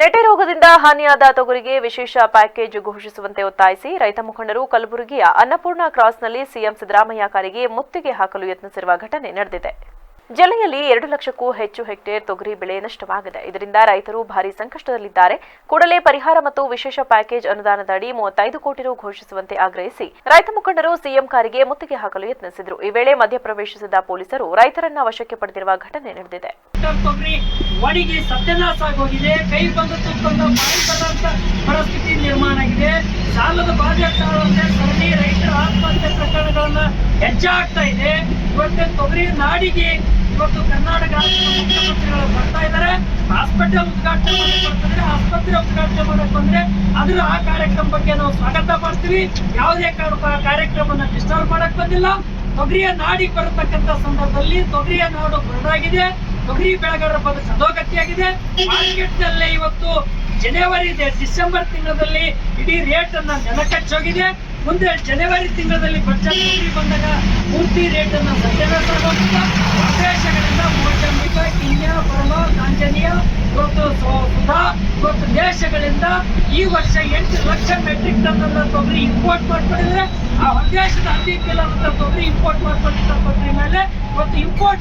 ನೆಟೆ ರೋಗದಿಂದ ಹಾನಿಯಾದ ತೊಗರಿಗೆ ವಿಶೇಷ ಪ್ಯಾಕೇಜ್ ಘೋಷಿಸುವಂತೆ ಒತ್ತಾಯಿಸಿ ರೈತ ಮುಖಂಡರು ಕಲಬುರಗಿಯ ಅನ್ನಪೂರ್ಣ ಕ್ರಾಸ್ನಲ್ಲಿ ಸಿಎಂ ಸಿದ್ದರಾಮಯ್ಯ ಕಾರಿಗೆ ಮುತ್ತಿಗೆ ಹಾಕಲು ಯತ್ನಿಸಿರುವ ಘಟನೆ ನಡೆದಿದೆ. ಜಿಲ್ಲೆಯಲ್ಲಿ ಎರಡು ಲಕ್ಷಕ್ಕೂ ಹೆಚ್ಚು ಹೆಕ್ಟೇರ್ ತೊಗರಿ ಬೆಳೆ ನಷ್ಟವಾಗಿದೆ. ಇದರಿಂದ ರೈತರು ಭಾರಿ ಸಂಕಷ್ಟದಲ್ಲಿದ್ದಾರೆ. ಕೂಡಲೇ ಪರಿಹಾರ ಮತ್ತು ವಿಶೇಷ ಪ್ಯಾಕೇಜ್ ಅನುದಾನದ ಅಡಿ ಮೂವತ್ತೈದು ಕೋಟಿ ರು ಘೋಷಿಸುವಂತೆ ಆಗ್ರಹಿಸಿ ರೈತ ಮುಖಂಡರು ಸಿಎಂ ಕಾರಿಗೆ ಮುತ್ತಿಗೆ ಹಾಕಲು ಯತ್ನಿಸಿದರು. ಈ ವೇಳೆ ಮಧ್ಯಪ್ರವೇಶಿಸಿದ ಪೊಲೀಸರು ರೈತರನ್ನ ವಶಕ್ಕೆ ಪಡೆದಿರುವ ಘಟನೆ ನಡೆದಿದೆ. ತೊಗರಿ ಒಣಗಿ ಸತ್ಯನಾಶ ಆಗೋಗಿದೆ, ಕೈ ಬಂದು ತುಂಬ ಬಾಯಿ ಪರಿಸ್ಥಿತಿ ನಿರ್ಮಾಣ ಆಗಿದೆ. ಸಾಲದ ಬಾಧೆ ಆಗ್ತಾವಂತೆ ಸರಣಿ ರೈತರ ಆತ್ಮಹತ್ಯೆ ಪ್ರಕರಣಗಳನ್ನ ಹೆಚ್ಚಾಗ್ತಾ ಇದೆ. ಇವತ್ತು ತೊಗರಿ ನಾಡಿಗೆ ಇವತ್ತು ಕರ್ನಾಟಕ ಮುಖ್ಯಮಂತ್ರಿಗಳು ಬರ್ತಾ ಇದ್ದಾರೆ. ಆಸ್ಪತ್ರೆ ಉದ್ಘಾಟನೆ ಮಾಡಕ್ ಆಸ್ಪತ್ರೆ ಉದ್ಘಾಟನೆ ಮಾಡಕ್ ಬಂದ್ರೆ ಅದ್ರ ಆ ಕಾರ್ಯಕ್ರಮ ಬಗ್ಗೆ ನಾವು ಸ್ವಾಗತ ಮಾಡ್ತೀವಿ. ಯಾವುದೇ ಕಾರಣಕ್ಕೂ ಆ ಡಿಸ್ಟರ್ಬ್ ಮಾಡಕ್ ಬಂದಿಲ್ಲ. ತೊಗರಿಯ ನಾಡಿಗೆ ಬರತಕ್ಕಂತ ಸಂದರ್ಭದಲ್ಲಿ ತೊಗರಿಯ ನಾಡು ಬರಡಾಗಿದೆ ತೊಗರಿ ಬೆಳೆಗಾರರ ಬಗ್ಗೆ ಸದೋಗತಿಯಾಗಿದೆ ಮಾರ್ಕೆಟ್ನಲ್ಲಿ ಇವತ್ತು ಜನವರಿ ಡಿಸೆಂಬರ್ ತಿಂಗಳಲ್ಲಿ ಇಡೀ ರೇಟ್ ಅನ್ನ ನೆಲಕಚ್ಚೋಗಿದೆ ಮುಂದೆ ಜನವರಿ ತಿಂಗಳಲ್ಲಿ ತೊಗರಿ ಬಂದಾಗ ಪೂರ್ತಿ ರೇಟ್ ಅನ್ನ. ಹೊರದೇಶಗಳಿಂದ ಮೋಜಂಬಿಕ ಕಿನ್ಯಾ ಬರ್ಮಾ ಕಾಂಜನೀಯ ಇವತ್ತು ಸುಧಾ ಇವತ್ತು ದೇಶಗಳಿಂದ ಈ ವರ್ಷ ಎಂಟು ಲಕ್ಷ ಮೆಟ್ರಿಕ್ ಟನ್ ಅನ್ನ ತೊಗರಿ ಇಂಪೋರ್ಟ್ ಮಾಡ್ಕೊಂಡಿದ್ರೆ ಆ ಹೊರದೇಶದ ಅತಿ ಕೆಲವಂತ ತೊಗರಿ ಇಂಪೋರ್ಟ್ ಮಾಡ್ಕೊಂಡಿದ್ದ ತೊಗರಿ ಮೇಲೆ ಇವತ್ತು ಇಂಪೋರ್ಟ್